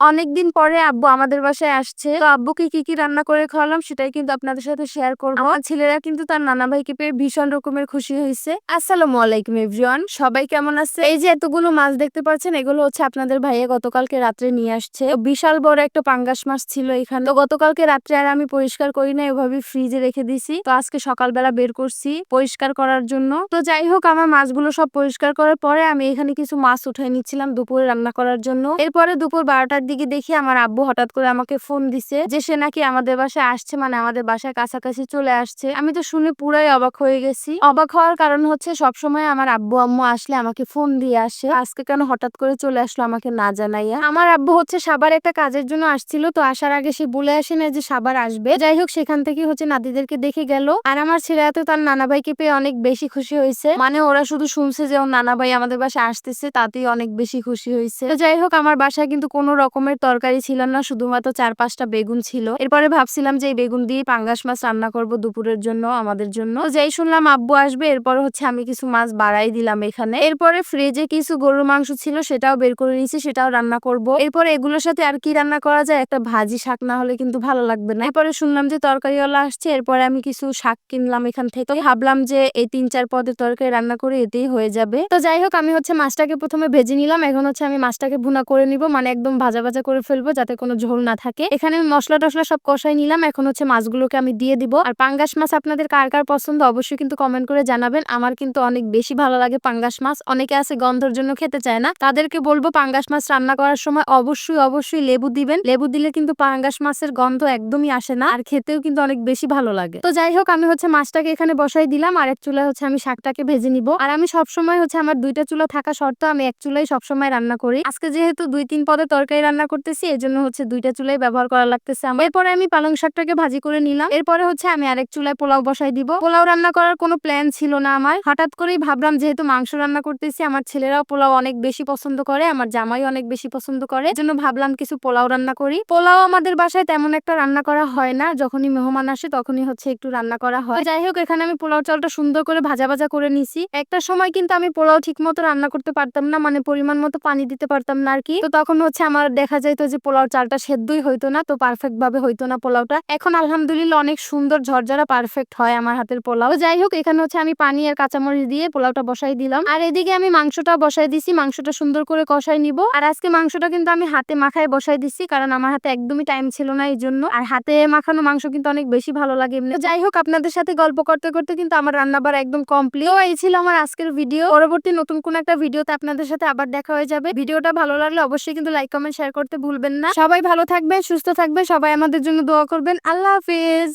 অনেকদিন পরে আব্বু আমাদের বাসায় আসছে। তো আব্বুকে কি কি রান্না করে খাওয়ালাম সেটাই কিন্তু আপনাদের সাথে শেয়ার করব। আমার ছেলেরা কিন্তু তার নানা ভাইকে পেয়ে ভীষণ রকমের খুশি হয়েছে। আসসালামু আলাইকুম এভরিওয়ান সবাই কেমন আছে? এই যে এতগুলো মাছ দেখতে পাচ্ছেন এগুলো হচ্ছে আপনাদের ভাইয়া গতকালকে রাত্রে নিয়ে আসছে। বিশাল বড় একটা পাঙ্গাস মাছ ছিল এখানে। তো গতকালকে রাত্রে আর আমি পরিষ্কার করি না এভাবে ফ্রিজে রেখে দিছি। তো আজকে সকালবেলা বের করছি পরিষ্কার করার জন্য। তো যাই হোক আমার মাছগুলো সব পরিষ্কার করার পরে আমি এখানে কিছু মাছ উঠাই নিচ্ছিলাম দুপুরে রান্না করার জন্য। এরপরে দুপুর বারোটার দিকে দেখি আমার আব্বু হঠাৎ করে আমাকে ফোন দিছে যে সে নাকি আমাদের বাসায় আসছে মানে আমাদের বাসায় কাছাকাছি চলে আসছে। আমি তো শুনে পুরাই অবাক হয়ে গেছি। অবাক হওয়ার কারণ হচ্ছে সবসময় আমার আব্বু, আম্মু আসলে আমাকে ফোন দিয়ে আসে। আজকে কেন হঠাৎ করে চলে আসলো আমাকে না জানাইয়া। আমার আব্বু হচ্ছে সাবার একটা কাজের জন্য আসছিল, তো আসার আগে সে বলে আসে না যে সাবার আসবে। যাই হোক, সেখান থেকে হচ্ছে নাতিদেরকে দেখে গেল। আর আমার ছেলে তো তার নানা ভাইকে পেয়ে অনেক বেশি খুশি হয়েছে। মানে ওরা শুধু শুনছে যে ওর নানা ভাই আমাদের বাসায় আসতেছে, তাতেই অনেক বেশি খুশি হয়েছে। তো যাই হোক, আমার বাসায় কিন্তু কোনো রকমের তরকারি ছিল না, শুধুমাত্র চার পাঁচটা বেগুন ছিল। এরপরে ভাবছিলাম যে এই বেগুন দিয়ে পাঙ্গাস মাছ রান্না করব দুপুরের জন্য, আমাদের জন্য। যেই শুনলাম আব্বু আসবে, এরপর হচ্ছে আমি কিছু মাছ বাড়াই দিলাম এখানে। এরপরে ফ্রিজে কিছু গরুর মাংস ছিল, সেটাও বের করে নিয়েছি, সেটাও রান্না করব। এরপরে এগুলোর সাথে আর কি রান্না করা যায়? একটা ভাজি শাক না হলে কিন্তু ভালো লাগবে না। এরপরে শুনলাম যে তরকারিওয়ালা আসছে, এরপরে আমি কিছু শাক কিনলাম এখান থেকে। ভাবলাম যে এই তিন চার পদের তরকারি রান্না করে এতেই হয়ে যাবে। তো যাই হোক, আমি হচ্ছে মাছটাকে প্রথমে ভেজে নিলাম, এখন হচ্ছে আমি মাছটাকে ভুনা করে নিব মানে একদম ভাজা ভাজা করে ফেলব যাতে কোনো ঝোল না থাকে। এখানে আমি মশলা টসলা সব কষাই নিলাম। এখন হচ্ছে মাছগুলোকে আমি দিয়ে দিব। আর পাঙ্গাস মাছ আপনাদের কার কার পছন্দ অবশ্যই কিন্তু কমেন্ট করে জানাবেন। আমার কিন্তু অনেক বেশি ভালো লাগে পাঙ্গাস মাছ। অনেকে আছে গন্ধর জন্য খেতে চায় না। তাদেরকে বলব পাঙ্গাস মাছ রান্না করার সময় অবশ্যই অবশ্যই লেবু দিবেন। লেবু দিলে কিন্তু পাঙ্গাস মাছের গন্ধ একদমই আসে না। আর খেতেও কিন্তু অনেক বেশি ভালো লাগে। তো যাই হোক, আমি হচ্ছে মাছটাকে এখানে বসাই দিলাম। আর এক চুলায় হচ্ছে আমি শাকটাকে ভেজে নিব। আর আমি সবসময় হচ্ছে আমার দুইটা চুলা থাকা সত্ত্বেও আমি এক চুলাই সবসময় রান্না করি। আজকে যেহেতু দুই তিন পদে তরকারি রান্না করতেছি এই জন্য হচ্ছে দুইটা চুলাই ব্যবহার করা লাগতেছে আমার। এরপরে আমি পালং শাকটাকে ভাজি করে নিলাম। এরপরে হচ্ছে আমি আরেক চুলায় পোলাও বসাই দিব। পোলাও রান্না করার কোনো প্ল্যান ছিল না আমার। হঠাৎ করেই ভাবলাম, যেহেতু মাংস রান্না করতেছি, আমার ছেলেরাও পোলাও অনেক বেশি পছন্দ করে, আমার জামাই অনেক বেশি পছন্দ করে। এজন্য ভাবলাম কিছু পোলাও রান্না করি। পোলাও আমাদের বাসায় তেমন একটা রান্না করা হয় না। যখনই মেহমান আসে, তখনই হচ্ছে একটু রান্না করা হয়। যাই হোক, এখানে আমি পোলাও চালটা সুন্দর করে ভাজা ভাজা করে নিছি। একটা সময় কিন্তু আমি পোলাও ঠিক মতো রান্না করতে পারতাম না মানে পরিমাণ মতো পানি দিতে পারতাম না আর কি। তো তখন হচ্ছে আমার দেখা যাইতো যে পোলাও চালটা সেদ্ধই হইতো না, তো পারফেক্ট ভাবে হইতো না পোলাওটা। এখন আলহামদুলিল্লাহ অনেক সুন্দর ঝরঝরা পারফেক্ট হয় আমার হাতের পোলাও। যাই হোক এখানে হচ্ছে আমি পানি আর কাঁচামরিচ দিয়ে পোলাওটা বসাই দিলাম। আর এদিকে আমি মাংসটা বসাই দিছি, মাংসটা সুন্দর করে কষাই নিব। আর আজকে মাংসটা কিন্তু আমি হাতে মাখায় বসাই দিছি, কারণ আমার হাতে একদমই টাইম ছিল না এই জন্য আর হাতে মাখানো মাংস কিন্তু অনেক বেশি ভালো লাগে এমনি। যাই হোক আপনাদের সাথে গল্প করতে করতে কিন্তু আমার রান্নাবার একদম কমপ্লিট এই ছিল আমার আজকের ভিডিও পরবর্তী নতুন কোন একটা ভিডিওতে আপনাদের সাথে আবার দেখা হয়ে যাবে। ভিডিওটা ভালো লাগলে অবশ্যই কিন্তু লাইক কমেন্ট শেয়ার করতে ভুলবেন না। সবাই ভালো থাকবে সুস্থ থাকবে সবাই আমাদের জন্য দোয়া করবেন। আল্লাহ হাফিজ।